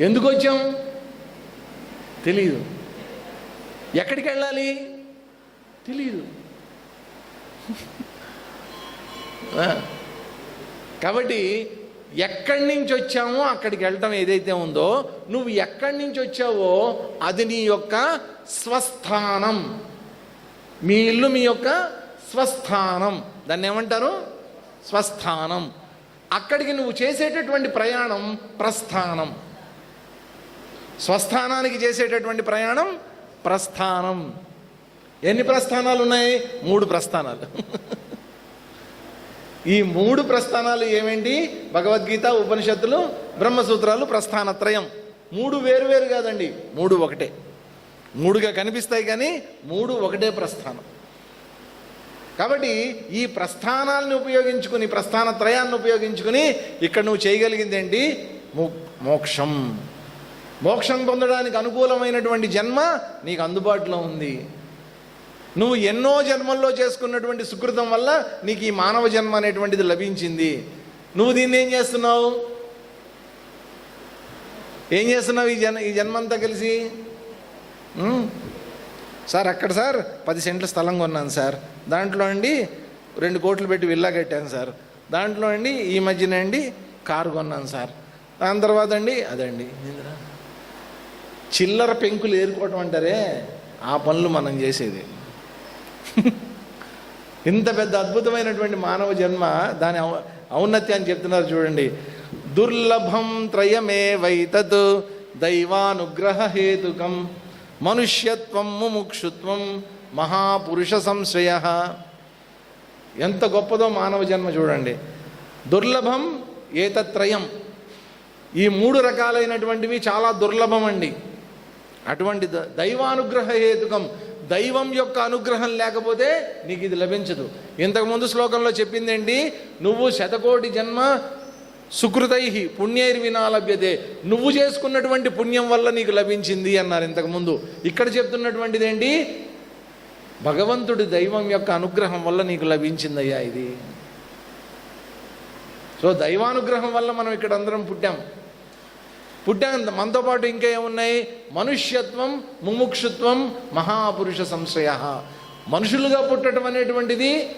ఎందుకు వచ్చాం? తెలియదు ఎక్కడికి వెళ్ళాలి? తెలియదు కాబట్టి ఎక్కడి నుంచి వచ్చామో అక్కడికి వెళ్ళటం ఏదైతే ఉందో నువ్వు ఎక్కడి నుంచి వచ్చావో అది నీ యొక్క స్వస్థానం. మీ ఇల్లు మీ యొక్క స్వస్థానం. దాన్ని ఏమంటారు? స్వస్థానం. అక్కడికి నువ్వు చేసేటటువంటి ప్రయాణం ప్రస్థానం. స్వస్థానానికి చేసేటటువంటి ప్రయాణం ప్రస్థానం. ఎన్ని ప్రస్థానాలు ఉన్నాయి మూడు ప్రస్థానాలు. ఈ మూడు ప్రస్థానాలు ఏమేంటి? భగవద్గీత ఉపనిషత్తులు బ్రహ్మసూత్రాలు ప్రస్థానత్రయం. మూడు వేరు వేరు కాదండి. మూడు ఒకటే. మూడుగా కనిపిస్తాయి కానీ మూడు ఒకటే ప్రస్థానం. కాబట్టి ఈ ప్రస్థానాలను ఉపయోగించుకుని ప్రస్థాన త్రయాన్ని ఉపయోగించుకుని ఇక్కడ నువ్వు చేయగలిగింది ఏంటి మో- మోక్షం. మోక్షం పొందడానికి అనుకూలమైనటువంటి జన్మ నీకు అందుబాటులో ఉంది. నువ్వు ఎన్నో జన్మల్లో చేసుకున్నటువంటి సుకృతం వల్ల నీకు ఈ మానవ జన్మ అనేటువంటిది లభించింది. నువ్వు దీన్ని ఏం చేస్తున్నావు? ఏం చేస్తున్నావు ఈ జన్ ఈ జన్మంతా కలిసి? సార్ అక్కడ సార్ పది సెంట్ల స్థలం కొన్నాను సార్. దాంట్లో అండి రెండు కోట్లు పెట్టి విల్లా కట్టాను సార్. దాంట్లో అండి ఈ మధ్యన అండి కారు కొన్నాను సార్. దాని తర్వాత అండి అదండి. ఏందిరా? చిల్లర పెంకులు ఏరుకోవటం అంటారే? ఆ పనులు మనం చేసేది. ఇంత పెద్ద అద్భుతమైనటువంటి మానవ జన్మ దాని ఔన్నత్యాన్ని చెప్తున్నారు చూడండి. దుర్లభం త్రయమే వైతత్ దైవానుగ్రహ హేతుకం మనుష్యత్వం ముముక్షుత్వం మహాపురుష సంశ్రయ. ఎంత గొప్పదో మానవ జన్మ చూడండి. దుర్లభం ఏతత్రయం. ఈ మూడు రకాలైనటువంటివి చాలా దుర్లభం అండి. అటువంటి ద- దైవానుగ్రహ హేతుకం దైవం యొక్క అనుగ్రహం లేకపోతే నీకు ఇది లభించదు. ఇంతకుముందు శ్లోకంలో చెప్పిందేంటి? నువ్వు శతకోటి జన్మ సుకృతై పుణ్యైర్వినా లభ్యతే నువ్వు చేసుకున్నటువంటి పుణ్యం వల్ల నీకు లభించింది అన్నారు ఇంతకుముందు ఇక్కడ చెప్తున్నటువంటిది ఏంటి భగవంతుడి దైవం యొక్క అనుగ్రహం వల్ల నీకు లభించిందయ్యా ఇది. సో దైవానుగ్రహం వల్ల మనం ఇక్కడ అందరం పుట్టాం. పుట్టాం మనతో పాటు ఇంకా ఏమున్నాయి? మనుష్యత్వం ముముక్షుత్వం మహాపురుష సంశయ. మనుషులుగా పుట్టడం అనేటువంటిది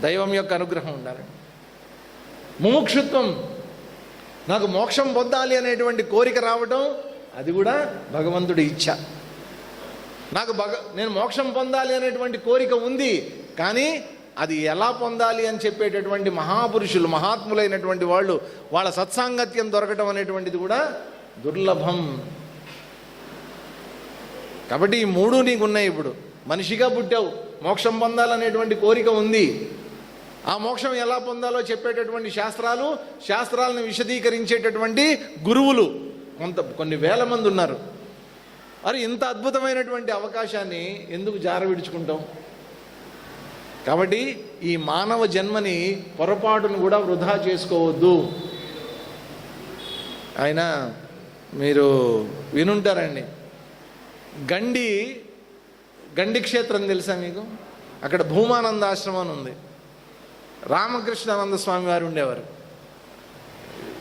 దైవం యొక్క అనుగ్రహం ఉండాలి. ముముక్షుత్వం నాకు మోక్షం పొందాలి అనేటువంటి కోరిక రావటం అది కూడా భగవంతుడి ఇచ్ఛ. నాకు భగ నేను మోక్షం పొందాలి అనేటువంటి కోరిక ఉంది కానీ అది ఎలా పొందాలి అని చెప్పేటటువంటి మహాపురుషులు మహాత్ములైనటువంటి వాళ్ళు వాళ్ళ సత్సాంగత్యం దొరకటం అనేటువంటిది కూడా దుర్లభం. కాబట్టి ఈ మూడు నీకు ఉన్నాయి ఇప్పుడు. మనిషిగా పుట్టావు మోక్షం పొందాలనేటువంటి కోరిక ఉంది. ఆ మోక్షం ఎలా పొందాలో చెప్పేటటువంటి శాస్త్రాలు శాస్త్రాలను విశదీకరించేటటువంటి గురువులు కొంత కొన్ని వేల మంది ఉన్నారు. మరి ఇంత అద్భుతమైనటువంటి అవకాశాన్ని ఎందుకు జార విడుచుకుంటాం కాబట్టి ఈ మానవ జన్మని పొరపాటును కూడా వృధా చేసుకోవద్దు. ఆయన మీరు వినుంటారండి. గండి గండి క్షేత్రం తెలుసా మీకు? అక్కడ భూమానంద ఆశ్రమం అని ఉంది. రామకృష్ణానంద స్వామి వారు ఉండేవారు.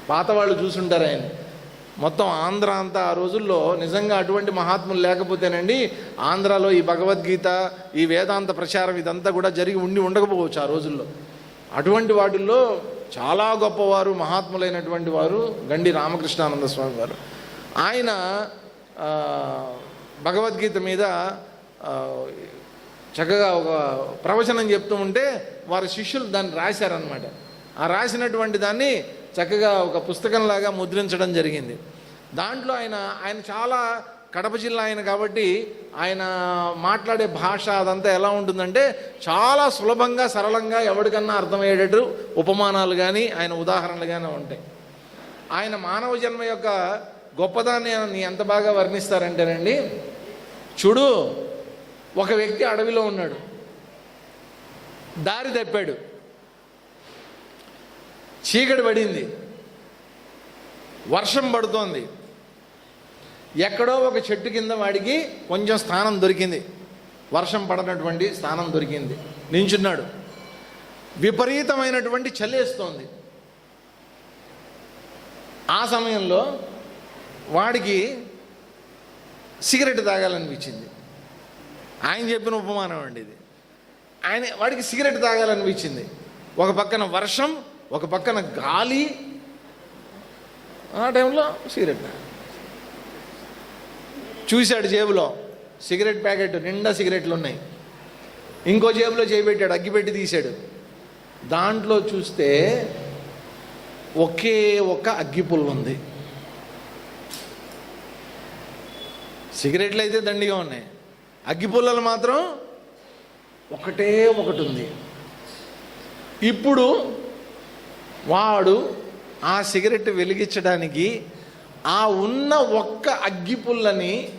పాత వాళ్ళు చూసుంటారు ఆయన. మొత్తం ఆంధ్ర అంతా ఆ రోజుల్లో నిజంగా అటువంటి మహాత్ములు లేకపోతేనండి ఆంధ్రాలో ఈ భగవద్గీత ఈ వేదాంత ప్రచారం ఇదంతా కూడా జరిగి ఉండి ఉండకపోవచ్చు ఆ రోజుల్లో. అటువంటి వాటిల్లో చాలా గొప్పవారు మహాత్ములైనటువంటి వారు గండి రామకృష్ణానంద స్వామి వారు. ఆయన భగవద్గీత మీద చక్కగా ఒక ప్రవచనం చెప్తూ ఉంటే వారి శిష్యులు దాన్ని రాశారనమాట ఆ రాసినటువంటి దాన్ని చక్కగా ఒక పుస్తకంలాగా ముద్రించడం జరిగింది. దాంట్లో ఆయన ఆయన చాలా కడప జిల్లా ఆయన కాబట్టి ఆయన మాట్లాడే భాష అదంతా ఎలా ఉంటుందంటే చాలా సులభంగా సరళంగా ఎవరికన్నా అర్థమయ్యేటట్టు ఉపమానాలు కానీ ఆయన ఉదాహరణలు కానీ ఉంటాయి. ఆయన మానవ జన్మ యొక్క గొప్పదాన్ని ఎంత బాగా వర్ణిస్తారంటేనండి చూడు ఒక వ్యక్తి అడవిలో ఉన్నాడు. దారి తప్పాడు. చీకటి పడింది. వర్షం పడుతోంది. ఎక్కడో ఒక చెట్టు కింద వాడికి కొంచెం స్థానం దొరికింది. వర్షం పడనటువంటి స్థానం దొరికింది. నించున్నాడు. విపరీతమైనటువంటి చలేస్తోంది ఆ సమయంలో వాడికి సిగరెట్ తాగాలనిపించింది. ఆయన చెప్పిన ఉపమానం అండి ఇది. ఆయన వాడికి సిగరెట్ తాగాలనిపించింది. ఒక పక్కన వర్షం ఒక పక్కన గాలి ఆ టైంలో సిగరెట్. చూశాడు జేబులో సిగరెట్ ప్యాకెట్ నిండా సిగరెట్లు ఉన్నాయి. ఇంకో జేబులో చేయబెట్టాడు అగ్గిపెట్టి తీశాడు. దాంట్లో చూస్తే ఒకే ఒక అగ్గిపుల్ ఉంది. సిగరెట్లు అయితే దండిగా ఉన్నాయి. అగ్గిపుల్లలు మాత్రం ఒకటే ఒకటి ఉంది. ఇప్పుడు వాడు ఆ సిగరెట్ వెలిగించడానికి ఆ ఉన్న ఒక్క అగ్గిపుల్లని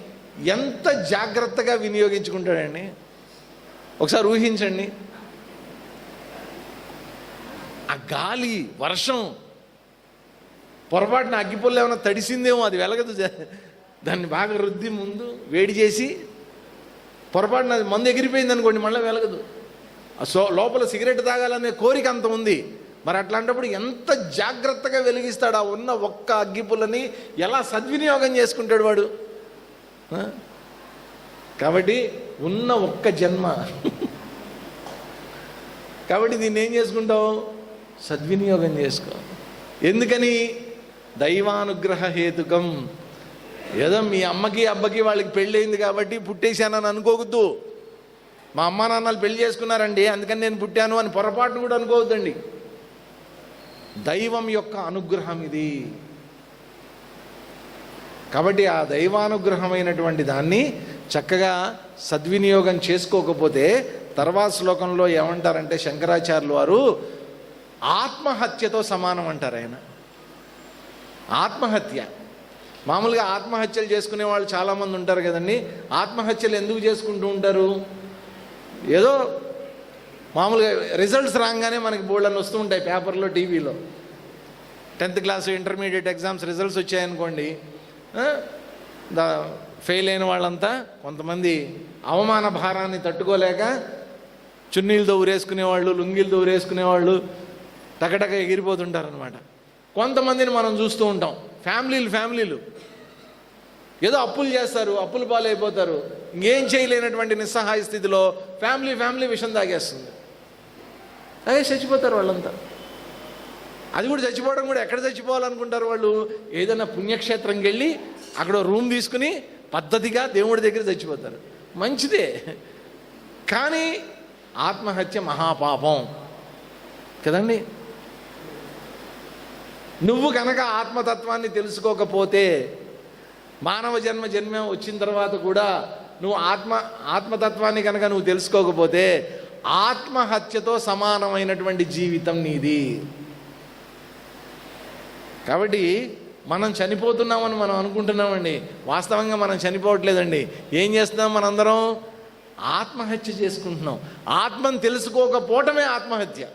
ఎంత జాగ్రత్తగా వినియోగించుకుంటాడండి? ఒకసారి ఊహించండి. ఆ గాలి వర్షం పొరపాటున అగ్గిపుల్ల ఏమైనా తడిసిందేమో అది వెలగదు. దాన్ని బాగా రుద్ది ముందు వేడి చేసి పొరపాటున అది మందు ఎగిరిపోయింది అనుకోండి మళ్ళీ వెలగదు. సో లోపల సిగరెట్ తాగాలనే కోరిక అంత ఉంది. మరి అట్లాంటప్పుడు ఎంత జాగ్రత్తగా వెలిగిస్తాడు ఆ ఉన్న ఒక్క అగ్గిపుల్లని ఎలా సద్వినియోగం చేసుకుంటాడు వాడు? కాబట్టి ఉన్న ఒక్క జన్మ. కాబట్టి దీన్ని ఏం చేసుకుంటావు? సద్వినియోగం చేసుకో. ఎందుకని? దైవానుగ్రహ హేతుకం. ఏదో మీ అమ్మకి అబ్బకి వాళ్ళకి పెళ్ళయింది కాబట్టి పుట్టేశానని అనుకోవద్దు. మా అమ్మా నాన్నలు పెళ్ళి చేసుకున్నారండి అందుకని నేను పుట్టాను అని పొరపాటును కూడా అనుకోవద్దండి. దైవం యొక్క అనుగ్రహం ఇది. కాబట్టి ఆ దైవానుగ్రహమైనటువంటి దాన్ని చక్కగా సద్వినియోగం చేసుకోకపోతే తర్వాత శ్లోకంలో ఏమంటారంటే శంకరాచార్యులు వారు ఆత్మహత్యతో సమానం అంటారు ఆయన. ఆత్మహత్య. మామూలుగా ఆత్మహత్యలు చేసుకునే వాళ్ళు చాలామంది ఉంటారు కదండి. ఆత్మహత్యలు ఎందుకు చేసుకుంటూ ఉంటారు? ఏదో మామూలుగా రిజల్ట్స్ రాగానే మనకి బోర్డులను వస్తూ ఉంటాయి పేపర్లో టీవీలో. Tenth class intermediate exams results వచ్చాయనుకోండి దా ఫెయిల్ అయిన వాళ్ళంతా కొంతమంది అవమాన భారాన్ని తట్టుకోలేక చున్నీలతో ఊరేసుకునేవాళ్ళు లుంగీలతో ఊరేసుకునేవాళ్ళు టకటక ఎగిరిపోతుంటారనమాట కొంతమందిని మనం చూస్తూ ఉంటాం. ఫ్యామిలీలు ఫ్యామిలీలు. ఏదో అప్పులు చేస్తారు అప్పులు పాలైపోతారు. ఇంకేం చేయలేనటువంటి నిస్సహాయ స్థితిలో ఫ్యామిలీ ఫ్యామిలీ విషం తాగేస్తుంది అదే చచ్చిపోతారు వాళ్ళంతా. అది కూడా చచ్చిపోవడం కూడా ఎక్కడ చచ్చిపోవాలనుకుంటారు వాళ్ళు? ఏదైనా పుణ్యక్షేత్రంకి వెళ్ళి అక్కడ రూమ్ తీసుకుని పద్ధతిగా దేవుడి దగ్గర చచ్చిపోతారు. మంచిదే. కానీ ఆత్మహత్య మహాపాపం. కదండి? నువ్వు కనుక ఆత్మతత్వాన్ని తెలుసుకోకపోతే మానవ జన్మ జన్మ వచ్చిన తర్వాత కూడా నువ్వు ఆత్మ ఆత్మతత్వాన్ని కనుక నువ్వు తెలుసుకోకపోతే ఆత్మహత్యతో సమానమైనటువంటి జీవితం నీది. కాబట్టి మనం చనిపోతున్నామని మనం అనుకుంటున్నామండి. వాస్తవంగా మనం చనిపోవట్లేదండి. ఏం చేస్తున్నాం మనందరం? ఆత్మహత్య చేసుకుంటున్నాం. ఆత్మను తెలుసుకోకపోవటమే ఆత్మహత్య.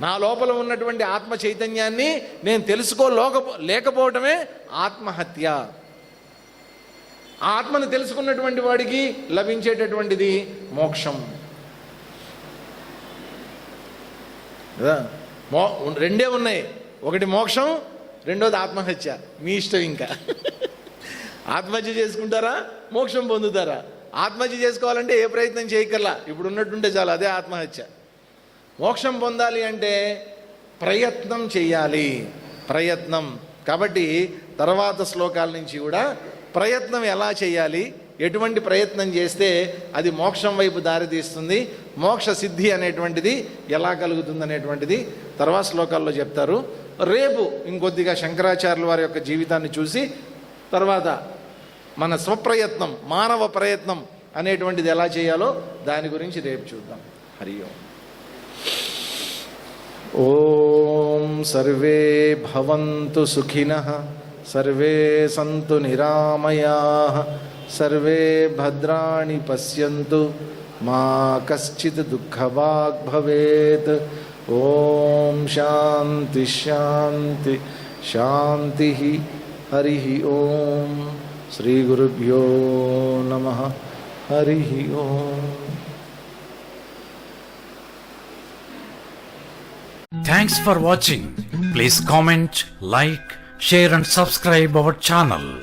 నా లోపల ఉన్నటువంటి ఆత్మ చైతన్యాన్ని నేను తెలుసుకోలేక లేకపోవటమే ఆత్మహత్య. ఆత్మను తెలుసుకున్నటువంటి వాడికి లభించేటటువంటిది మోక్షం. కదా? మో రెండే ఉన్నాయి. ఒకటి మోక్షం రెండోది ఆత్మహత్య. మీ ఇష్టం ఇంకా. ఆత్మహత్య చేసుకుంటారా? మోక్షం పొందుతారా? ఆత్మహత్య చేసుకోవాలంటే ఏ ప్రయత్నం చేయకర్లా ఇప్పుడు ఉన్నట్టుంటే చాలు అదే ఆత్మహత్య. మోక్షం పొందాలి అంటే ప్రయత్నం చేయాలి. ప్రయత్నం. కాబట్టి తర్వాత శ్లోకాల నుంచి కూడా ప్రయత్నం ఎలా చేయాలి? ఎటువంటి ప్రయత్నం చేస్తే అది మోక్షం వైపు దారితీస్తుంది? మోక్ష సిద్ధి అనేటువంటిది ఎలా కలుగుతుంది అనేటువంటిది తర్వాత శ్లోకాల్లో చెప్తారు. రేపు ఇంకొద్దిగా శంకరాచార్యుల వారి యొక్క జీవితాన్ని చూసి తర్వాత మన స్వప్రయత్నం మానవ ప్రయత్నం అనేటువంటిది ఎలా చేయాలో దాని గురించి రేపు చూద్దాం. హరి ఓం. ఓం సర్వే భవంతు సుఖినః. సర్వే సంతు నిరామయాః సర్వే భద్రాణి పశ్యంతు మా కశ్చిత్ దుఃఖవాగ్ భవేత్. ఓం శాంతి శాంతి శాంతి హరి ఓం. శ్రీ గురుభ్యో నమ హరి ఓం. Thanks for watching. Please comment, like, share and subscribe our channel.